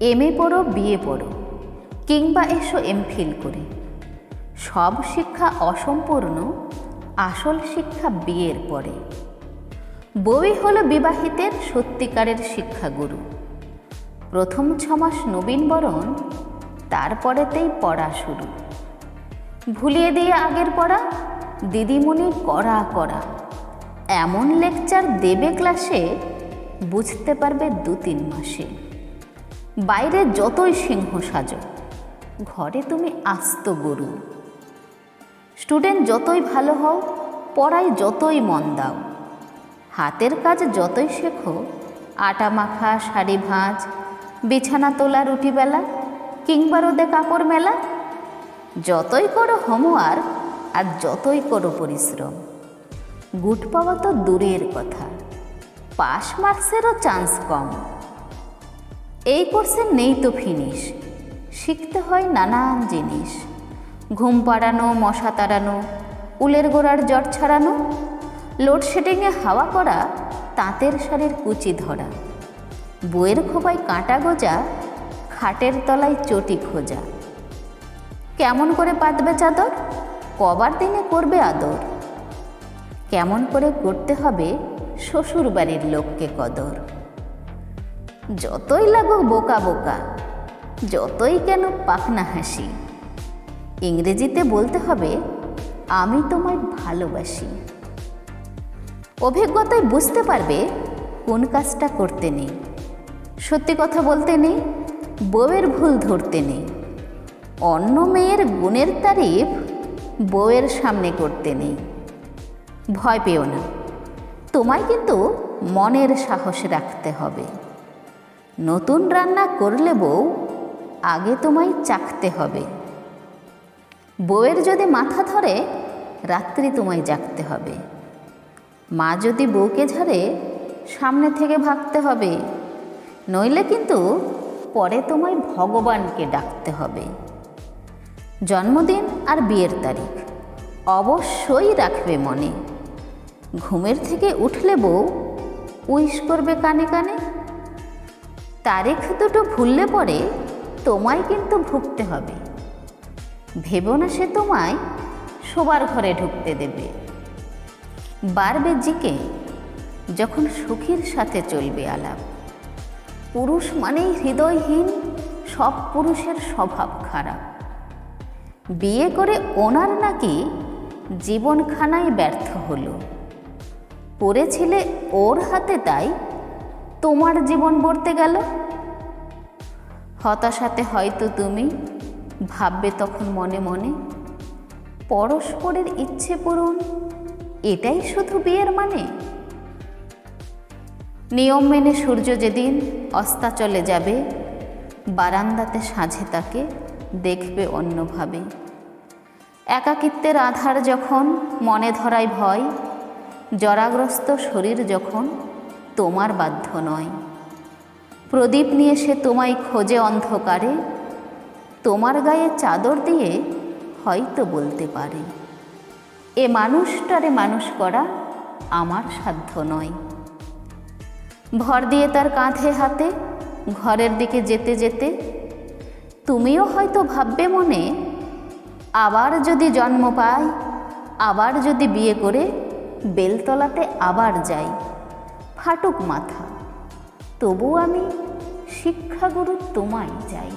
M A পড়ো বিয়ে পড়ো, কিংবা এসো এমফিল করে। সব শিক্ষা অসম্পূর্ণ, আসল শিক্ষা বিয়ের পরে। বই হলো বিবাহিতের সত্যিকারের শিক্ষাগুরু। প্রথম ছমাস নবীন বরণ, তারপরেতেই পড়া শুরু। ভুলিয়ে দিয়ে আগের পড়া, দিদিমণি করা করা এমন লেকচার দেবে ক্লাসে, বুঝতে পারবে দু তিন মাসে। বাইরে যতই সিংহ সাজো, ঘরে তুমি আস্ত গরু। স্টুডেন্ট যতই ভালো হও, পড়ায় যতই মন দাও। হাতের কাজ যতই শেখো, আটা মাখা, শাড়ি ভাঁজ, বিছানা তোলা রুটি বেলা, কিংবা রোদে কাপড় মেলা, যতই করো হোমওয়ার্ক আর যতই করো পরিশ্রম। গুট পাওয়া তো দূরের কথা পাস মার্কসেরও চান্স কম। এই কোর্সে নেই তো ফিনিশ শিখতে হয় নানান জিনিস। ঘুম পাড়ানো, মশা তাড়ানো, উলের গোড়ার জট ছাড়ানো লোডশেডিংয়ে হাওয়া করা তাঁতের শাড়ির কুচি ধরা, বইয়ের খোপায় কাঁটা গোজা, খাটের তলায় চটি খোঁজা। কেমন করে পাতবে চাদর? কবার দিনে করবে আদর। কেমন করে করতে হবে শ্বশুর বাড়ির লোককে কদর। যতই লাগুক বোকা বোকা, যতই কেন পাখনা হাসি। ইংরেজিতে বলতে হবে, আমি তোমায় ভালোবাসি। অভিজ্ঞতায় বুঝতে পারবে কোন কাজটা করতে নেই। সত্যি কথা বলতে নেই, বউয়ের ভুল ধরতে নেই। অন্য মেয়ের গুণের তারিফ বউয়ের সামনে করতে নেই। ভয় পেও না, তোমায় কিন্তু মনের সাহস রাখতে হবে। নতুন রান্না করলে বউ আগে তোমায় চাখতে হবে। বউয়ের যদি মাথা ধরে, রাত্রি তোমায় জাগতে হবে। মা যদি বউকে ঝাড়ে সামনে থেকে ভাগতে হবে। নইলে কিন্তু পরে তোমায় ভগবানকে ডাকতে হবে। জন্মদিন আর বিয়ের তারিখ অবশ্যই রাখবে মনে। ঘুমের থেকে উঠলে বউ উইশ করবে কানে কানে তারিখ দুটো ভুললে পরে তোমায় কিন্তু ভুগতে হবে। ভেবো না সে তোমায়, শোবার ঘরে ঢুকতে দেবে। বারবে জিকে, যখন সুখীর সাথে চলবে আলাপ। পুরুষ মানেই হৃদয়হীন, সব পুরুষের স্বভাব খারাপ। বিয়ে করে ওনার নাকি জীবনখানায় ব্যর্থ হলো। পড়েছিলে ওর হাতে তাই তোমার জীবন বর্তে গেল? হতাশাতে হয়তো তুমি ভাববে তখন মনে মনে, পরস্পরের ইচ্ছে পূরণ, এটাই শুধু বিয়ের মানে? নিয়ম মেনে সূর্য যেদিন অস্তা চলে যাবে, বারান্দাতে সাঁঝে তাকে দেখবে অন্যভাবে। একাকিত্বের আধার যখন মনে ধরায় ভয়, জরাগ্রস্ত শরীর যখন তোমার বাধ্য নয়। প্রদীপ নিয়ে সে তোমায় খোঁজে অন্ধকারে, তোমার গায়ে চাদর দিয়ে হয়তো বলতে পারে, এ মানুষটারে মানুষ করা আমার সাধ্য নয়। ভর দিয়ে তার কাঁধে হাতে ঘরের দিকে যেতে যেতে, তুমিও হয়তো ভাববে মনে, আবার যদি জন্ম পাই, আবার যদি বিয়ে করে বেলতলাতে আবার যাই। ফাটুক মাথা। তবু আমি শিক্ষাগুরু তোমায় যাই